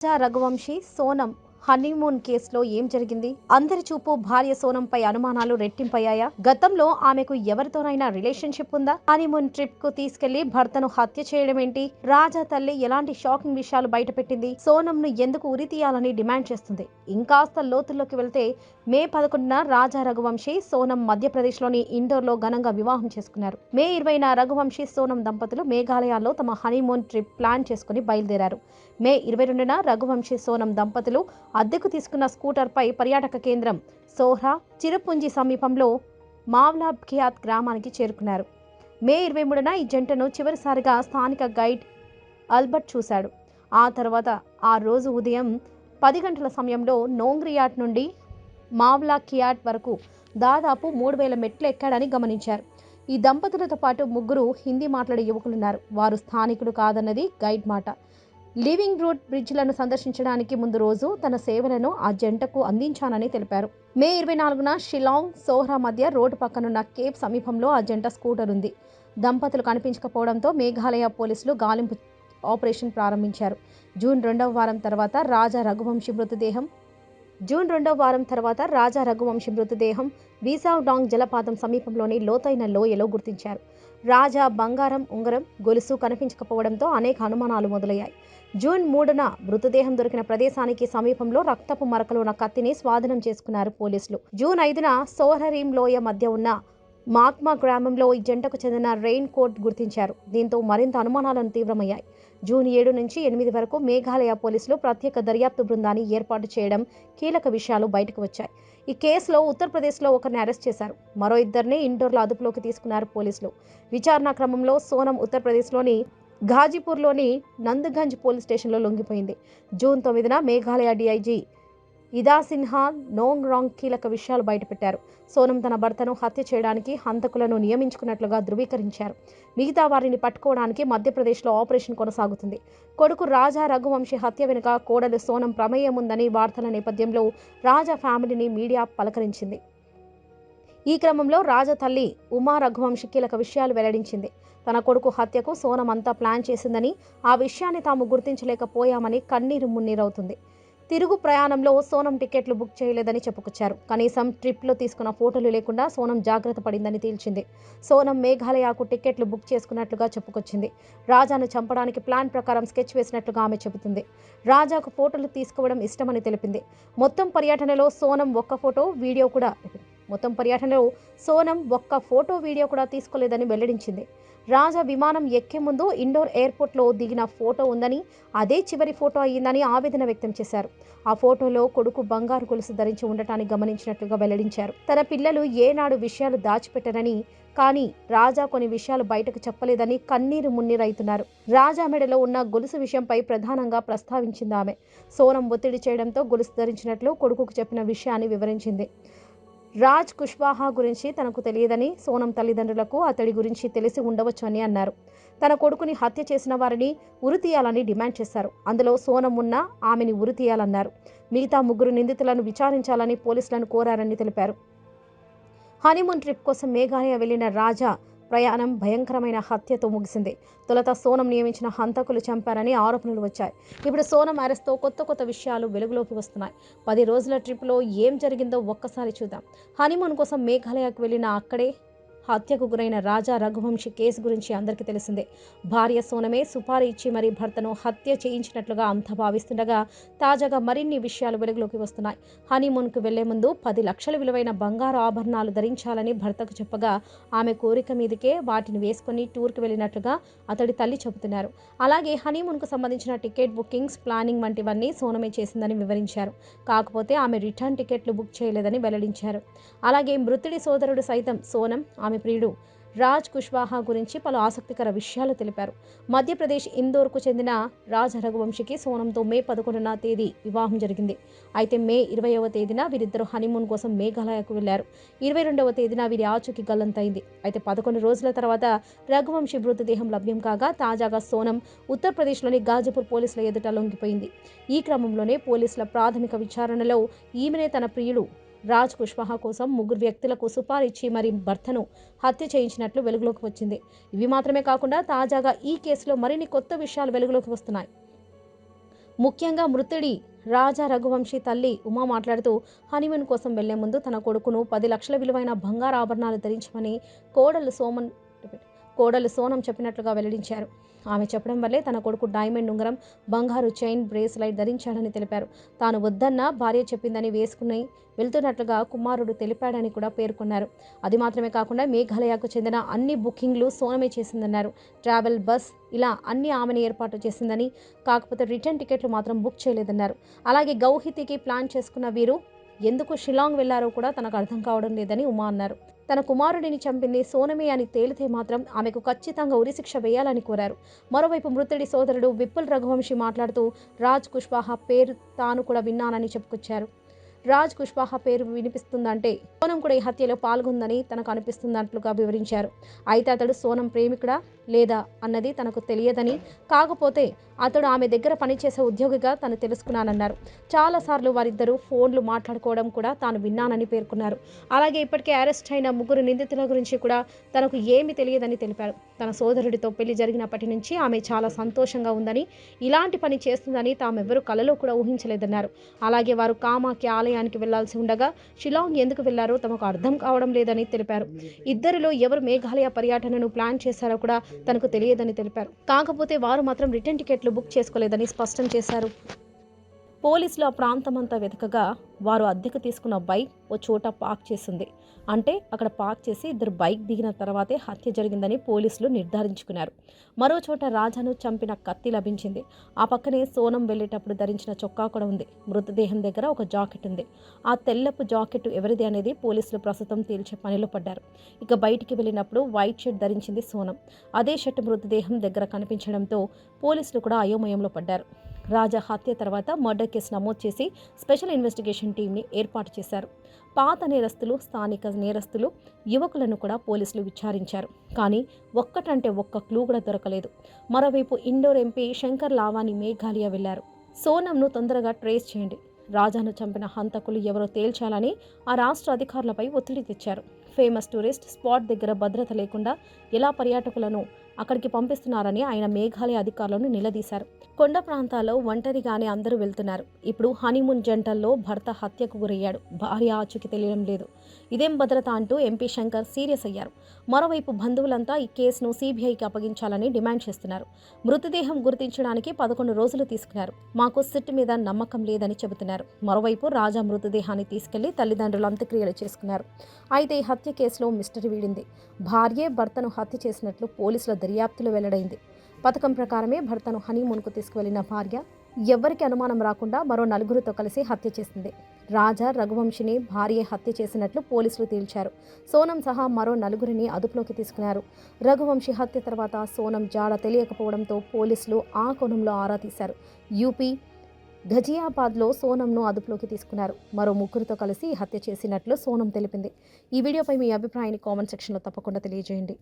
Raghuvanshi Sonam honeymoon కేసులో ఏం జరిగింది? అందరి చూపు భార్య సోనంపై అనుమానాలు రెట్టింపయ్యాయా? గతంలో ఆమెకు ఎవరితోనైనా రిలేషన్షిప్ ఉందా? హనీమూన్ ట్రిప్కు తీసుకెళ్ళి భర్తను హత్య చేయడం ఏంటి? రాజా తల్లి ఎలాంటి షాకింగ్ విషయాలు బయటపెట్టింది? సోనంను ఎందుకు ఉరి తీయాలని డిమాండ్ చేస్తుంది? ఇంకాస్త లోతుల్లోకి వెళ్తే మే పదకొండున రాజా రఘువంశీ సోనం మధ్యప్రదేశ్లోని ఇండోర్లో ఘనంగా వివాహం చేసుకున్నారు. మే ఇరవైన రఘువంశీ సోనం దంపతులు మేఘాలయాల్లో తమ హనీమూన్ ట్రిప్ ప్లాన్ చేసుకుని బయలుదేరారు. మే ఇరవై రెండున రఘువంశీ సోనం దంపతులు అద్దెకు తీసుకున్న స్కూటర్పై పర్యాటక కేంద్రం సోహ్రా చిరుపుంజి సమీపంలో మావ్లా ఖియాత్ గ్రామానికి చేరుకున్నారు. మే ఇరవై మూడున ఈ జంటను చివరిసారిగా స్థానిక గైడ్ అల్బర్ట్ చూశాడు. ఆ తర్వాత ఆ రోజు ఉదయం పది గంటల సమయంలో నోంగ్రియాట్ నుండి మావ్లా కియాట్ వరకు దాదాపు మూడు వేల మెట్లు ఎక్కాడని గమనించారు. ఈ దంపతులతో పాటు ముగ్గురు హిందీ మాట్లాడే యువకులున్నారు. వారు స్థానికులు కాదన్నది గైడ్ మాట. లివింగ్ రూట్ బ్రిడ్జ్లను సందర్శించడానికి ముందు రోజు తన సేవలను ఆ జంటకు అందించానని తెలిపారు. మే ఇరవై నాలుగున షిలాంగ్ సోహ్రా మధ్య రోడ్డు పక్కనున్న కేప్ సమీపంలో ఆ జంట స్కూటర్ ఉంది. దంపతులు కనిపించకపోవడంతో మేఘాలయ పోలీసులు గాలింపు ఆపరేషన్ ప్రారంభించారు. జూన్ రెండవ వారం తర్వాత రాజా రఘువంశీ మృతదేహం జూన్ రెండవ వారం తర్వాత రాజా రఘువంశీ మృతదేహం వీసావ్ డాంగ్ జలపాతం సమీపంలోని లోతైన లోయలో గుర్తించారు. రాజా బంగారం ఉంగరం గొలుసు కనిపించకపోవడంతో అనేక అనుమానాలు మొదలయ్యాయి. జూన్ మూడున మృతదేహం దొరికిన ప్రదేశానికి సమీపంలో రక్తపు మరకలు ఉన్న కత్తిని స్వాధీనం చేసుకున్నారు పోలీసులు. జూన్ ఐదున సోహరీం లోయ మధ్య ఉన్న మాక్మా గ్రామంలో ఈ జంటకు చెందిన రెయిన్ కోట్ గుర్తించారు. దీంతో మరింత అనుమానాలను తీవ్రమయ్యాయి. జూన్ ఏడు నుంచి ఎనిమిది వరకు మేఘాలయ పోలీసులు ప్రత్యేక దర్యాప్తు బృందాన్ని ఏర్పాటు చేయడం కీలక విషయాలు బయటకు వచ్చాయి. ఈ కేసులో ఉత్తరప్రదేశ్లో ఒకరిని అరెస్ట్ చేశారు. మరో ఇద్దరిని ఇండోర్లో అదుపులోకి తీసుకున్నారు పోలీసులు. విచారణ క్రమంలో సోనం ఉత్తరప్రదేశ్లోని ఘాజీపూర్లోని నందగంజ్ పోలీస్ స్టేషన్లో లొంగిపోయింది. జూన్ తొమ్మిదిన మేఘాలయ డీఐజీ ఇదా సిన్హా నోంగ్ రాంగ్ కీలక విషయాలు బయటపెట్టారు. సోనం తన భర్తను హత్య చేయడానికి హంతకులను నియమించుకున్నట్లుగా ధృవీకరించారు. మిగతా వారిని పట్టుకోవడానికి మధ్యప్రదేశ్లో ఆపరేషన్ కొనసాగుతుంది. కొడుకు రాజా రఘువంశీ హత్య వెనుక కోడలు సోనం ప్రమేయం ఉందని వార్తల నేపథ్యంలో రాజా ఫ్యామిలీని మీడియా పలకరించింది. ఈ క్రమంలో రాజా తల్లి ఉమా రఘువంశీ కీలక విషయాలు వెల్లడించింది. తన కొడుకు హత్యకు సోనం అంతా ప్లాన్ చేసిందని ఆ విషయాన్ని తాము గుర్తించలేకపోయామని కన్నీరు మున్నీరవుతుంది. తిరుగు ప్రయాణంలో సోనం టికెట్లు బుక్ చేయలేదని చెప్పుకొచ్చారు. కనీసం ట్రిప్లో తీసుకున్న ఫోటోలు లేకుండా సోనం జాగ్రత్త పడిందని తేల్చింది. సోనం మేఘాలయకు టికెట్లు బుక్ చేసుకున్నట్లుగా చెప్పుకొచ్చింది. రాజాను చంపడానికి ప్లాన్ ప్రకారం స్కెచ్ వేసినట్లుగా ఆమె చెబుతుంది. రాజాకు ఫోటోలు తీసుకోవడం ఇష్టమని తెలిపింది. మొత్తం పర్యటనలో సోనం ఒక్క ఫోటో వీడియో కూడా మొత్తం పర్యటనలో సోనం ఒక్క ఫోటో వీడియో కూడా తీసుకోలేదని వెల్లడించింది. రాజా విమానం ఎక్కే ముందు ఇండోర్ ఎయిర్పోర్ట్లో దిగిన ఫోటో ఉందని అదే చివరి ఫోటో అయ్యిందని ఆవేదన వ్యక్తం చేశారు. ఆ ఫోటోలో కొడుకు బంగారు గొలుసు ధరించి ఉండటాన్ని గమనించినట్లుగా వెల్లడించారు. తన పిల్లలు ఏనాడు విషయాలు దాచిపెట్టరని కానీ రాజా కొన్ని విషయాలు బయటకు చెప్పలేదని కన్నీరు మున్నీరైతున్నారు. రాజా మెడలో ఉన్న గొలుసు విషయంపై ప్రధానంగా ప్రస్తావించింది ఆమె. సోనం ఒత్తిడి చేయడంతో గొలుసు ధరించినట్లు కొడుకుకు చెప్పిన విషయాన్ని వివరించింది. రాజ్ కుష్వాహా గురించి తనకు తెలియదని సోనం తల్లిదండ్రులకు అతడి గురించి తెలిసి ఉండవచ్చు అని అన్నారు. తన కొడుకుని హత్య చేసిన వారిని ఉరి తీయాలని డిమాండ్ చేశారు. అందులో సోనం ఉన్న ఆమెని ఉరి తీయాలన్నారు. మిగతా ముగ్గురు నిందితులను విచారించాలని పోలీసులను కోరారని తెలిపారు. హనీమూన్ ట్రిప్ కోసం మేఘాలయ వెళ్ళిన రాజా ప్రయాణం భయంకరమైన హత్యతో ముగిసింది. తొలత సోనం నియమించిన హంతకులు చంపారని ఆరోపణలు వచ్చాయి. ఇప్పుడు సోనం అరెస్ట్తో కొత్త కొత్త విషయాలు వెలుగులోకి వస్తున్నాయి. పది రోజుల ట్రిప్లో ఏం జరిగిందో ఒక్కసారి చూద్దాం. హనీమూన్ కోసం మేఘాలయకు వెళ్ళిన అక్కడే హత్యకు గురైన రాజా రఘువంశీ కేసు గురించి అందరికీ తెలిసిందే. భార్య సోనమే సుపారీ ఇచ్చి మరీ భర్తను హత్య చేయించినట్లుగా అంతా భావిస్తుండగా తాజాగా మరిన్ని విషయాలు వెలుగులోకి వస్తున్నాయి. హనీమూన్కు వెళ్ళే ముందు పది లక్షల విలువైన బంగారు ఆభరణాలు ధరించాలని భర్తకు చెప్పగా ఆమె కోరిక మీదకే వాటిని వేసుకుని టూర్కి వెళ్ళినట్లుగా అతడి తల్లి చెబుతున్నారు. అలాగే హనీమూన్కు సంబంధించిన టికెట్ బుకింగ్స్ ప్లానింగ్ వంటివన్నీ సోనమే చేసిందని వివరించారు. కాకపోతే ఆమె రిటర్న్ టికెట్లు బుక్ చేయలేదని వెల్లడించారు. అలాగే మృతుడి సోదరుడు సైతం సోనం ఆమె ప్రియుడు రాజ్ కుష్వాహా గురించి పలు ఆసక్తికర విషయాలు తెలిపారు. మధ్యప్రదేశ్ ఇందోర్కు చెందిన రాజ్ రఘువంశీకి సోనంతో మే పదకొండున తేదీ వివాహం జరిగింది. అయితే మే ఇరవైవ తేదీన వీరిద్దరు హనీమూన్ కోసం మేఘాలయకు వెళ్ళారు ఇరవై రెండవ తేదీన వీరి ఆచూకీ గల్లంతైంది. అయితే పదకొండు రోజుల తర్వాత రఘువంశీ మృతదేహం లభ్యం కాగా తాజాగా సోనం ఉత్తరప్రదేశ్లోని గాజపూర్ పోలీసుల ఎదుట లొంగిపోయింది. ఈ క్రమంలోనే పోలీసుల ప్రాథమిక విచారణలో ఈమెనే తన ప్రియుడు రాజ్ కుష్వాహా కోసం ముగ్గురు వ్యక్తులకు సుపారిచ్చి మరి భర్తను హత్య చేయించినట్లు వెలుగులోకి వచ్చింది. ఇవి మాత్రమే కాకుండా తాజాగా ఈ కేసులో మరిన్ని కొత్త విషయాలు వెలుగులోకి వస్తున్నాయి. ముఖ్యంగా మృతుడి రాజా రఘువంశీ తల్లి ఉమా మాట్లాడుతూ హనీమూన్ కోసం వెళ్ళే ముందు తన కొడుకును పది లక్షల విలువైన బంగారు ఆభరణాలు ధరించమని కోడలు సోమన్ కోడలు సోనం చెప్పినట్లుగా వెల్లడించారు. ఆమె చెప్పడం వల్లే తన కొడుకు డైమండ్ ఉంగరం బంగారు చైన్ బ్రేస్లైట్ ధరించాడని తెలిపారు. తాను వద్దన్న భార్య చెప్పిందని వేసుకుని వెళ్తున్నట్లుగా కుమారుడు తెలిపాడని కూడా పేర్కొన్నారు. అది మాత్రమే కాకుండా మేఘాలయకు చెందిన అన్ని బుకింగ్లు సోనమే చేసిందన్నారు. ట్రావెల్ బస్ ఇలా అన్ని ఆమెను ఏర్పాటు చేసిందని కాకపోతే రిటర్న్ టికెట్లు మాత్రం బుక్ చేయలేదన్నారు. అలాగే గౌహితికి ప్లాన్ చేసుకున్న వీరు ఎందుకు షిలాంగ్ వెళ్ళారో కూడా తనకు అర్థం కావడం లేదని ఉమా అన్నారు. తన కుమారుడిని చంపింది సోనమే అని తేలితే మాత్రం ఆమెకు ఖచ్చితంగా ఉరిశిక్ష వేయాలని కోరారు. మరోవైపు మృతుడి సోదరుడు విపుల్ రఘువంశీ మాట్లాడుతూ రాజ్ కుష్వాహా పేరు తాను కూడా విన్నానని చెప్పుకొచ్చారు. రాజ్ కుష్వాహా పేరు వినిపిస్తుందంటే సోనం కూడా ఈ హత్యలో పాల్గొందని తనకు అనిపిస్తున్నట్లుగా వివరించారు. అయితే అతడు సోనం ప్రేమికుడా లేదా అన్నది తనకు తెలియదని కాకపోతే అతడు ఆమె దగ్గర పనిచేసే ఉద్యోగిగా తను తెలుసుకున్నానన్నారు. చాలాసార్లు వారిద్దరూ ఫోన్లు మాట్లాడుకోవడం కూడా తాను విన్నానని పేర్కొన్నారు. అలాగే ఇప్పటికే అరెస్ట్ అయిన ముగ్గురు నిందితుల గురించి కూడా తనకు ఏమీ తెలియదని తెలిపారు. తన సోదరుడితో పెళ్ళి జరిగినప్పటి నుంచి ఆమె చాలా సంతోషంగా ఉందని ఇలాంటి పని చేస్తుందని తామెవ్వరూ కలలో కూడా ఊహించలేదన్నారు. అలాగే వారు కామాఖ్య ఆలయానికి వెళ్ళాల్సి ఉండగా షిలాంగ్ ఎందుకు వెళ్ళారో తమకు అర్థం కావడం లేదని తెలిపారు. ఇద్దరిలో ఎవరు మేఘాలయ పర్యటనను ప్లాన్ చేశారో కూడా తనకు తెలియదని తెలిపారు. కాకపోతే వారు మాత్రం రిటర్న్ టికెట్లు బుక్ చేసుకోలేదని స్పష్టం చేశారు. పోలీసులు ఆ ప్రాంతమంతా వెతకగా వారు అద్దెకు తీసుకున్న బైక్ ఓ చోట పార్క్ చేసింది. అంటే అక్కడ పార్క్ చేసి ఇద్దరు బైక్ దిగిన తర్వాతే హత్య జరిగిందని పోలీసులు నిర్ధారించుకున్నారు. మరో చోట రాజాను చంపిన కత్తి లభించింది. ఆ పక్కనే సోనం వెళ్ళేటప్పుడు ధరించిన చొక్కా కూడా ఉంది. మృతదేహం దగ్గర ఒక జాకెట్ ఉంది. ఆ తెల్లపు జాకెట్ ఎవరిది అనేది పోలీసులు ప్రస్తుతం తేల్చే పనిలో పడ్డారు. ఇక బయటికి వెళ్ళినప్పుడు వైట్ షర్ట్ ధరించింది సోనం. అదే షర్ట్ మృతదేహం దగ్గర కనిపించడంతో పోలీసులు కూడా అయోమయంలో పడ్డారు. రాజా హత్య తర్వాత మర్డర్ కేసు నమోదు చేసి స్పెషల్ ఇన్వెస్టిగేషన్ టీంని ఏర్పాటు చేశారు. పాత నేరస్తులు స్థానిక నేరస్తులు యువకులను కూడా పోలీసులు విచారించారు. కానీ ఒక్కటంటే ఒక్క క్లూ కూడా దొరకలేదు. మరోవైపు ఇండోర్ ఎంపీ శంకర్ లావాని మేఘాలయ వెళ్ళారు. సోనంను తొందరగా ట్రేస్ చేయండి. రాజాను చంపిన హంతకులు ఎవరో తేల్చాలని ఆ రాష్ట్ర అధికారులపై ఒత్తిడి తెచ్చారు. ఫేమస్ టూరిస్ట్ స్పాట్ దగ్గర భద్రత లేకుండా ఎలా పర్యాటకులను అక్కడికి పంపిస్తున్నారని ఆయన మేఘాలయ అధికారులను నిలదీశారు. కొండ ప్రాంతాల్లో ఒంటరిగానే అందరూ వెళ్తున్నారు. ఇప్పుడు హనీమూన్ జంటల్లో భర్త హత్యకు గురయ్యాడు. భార్య ఆచూకి తెలియడం లేదు. ఇదేం భద్రత అంటూ ఎంపీ శంకర్ సీరియస్ అయ్యారు. మరోవైపు బంధువులంతా ఈ కేసును సీబీఐకి అప్పగించాలని డిమాండ్ చేస్తున్నారు. మృతదేహం గుర్తించడానికి పదకొండు రోజులు తీసుకున్నారు. మాకు సిట్ మీద నమ్మకం లేదని చెబుతున్నారు. మరోవైపు రాజా మృతదేహాన్ని తీసుకెళ్ళి తల్లిదండ్రులు అంత్యక్రియలు చేసుకున్నారు. అయితే ఈ హత్య కేసులో మిస్టరీ వీడింది. భార్యే భర్తను హత్య చేసినట్లు పోలీసుల దర్యాప్తులో వెల్లడైంది. పథకం ప్రకారమే భర్తను హనీమూన్కు తీసుకువెళ్ళిన భార్య ఎవ్వరికి అనుమానం రాకుండా మరో నలుగురితో కలిసి హత్య చేసింది. రాజా రఘువంశిని భార్య హత్య చేసినట్లు పోలీసులు తేల్చారు. సోనం సహా మరో నలుగురిని అదుపులోకి తీసుకున్నారు. రఘువంశి హత్య తర్వాత సోనం జాడ తెలియకపోవడంతో పోలీసులు ఆ కోణంలో ఆరా తీశారు. యూపీ ఘజియాబాద్లో సోనంను అదుపులోకి తీసుకున్నారు. మరో ముగ్గురితో కలిసి హత్య చేసినట్లు సోనం తెలిపింది. ఈ వీడియోపై మీ అభిప్రాయాన్ని కామెంట్ సెక్షన్లో తప్పకుండా తెలియజేయండి.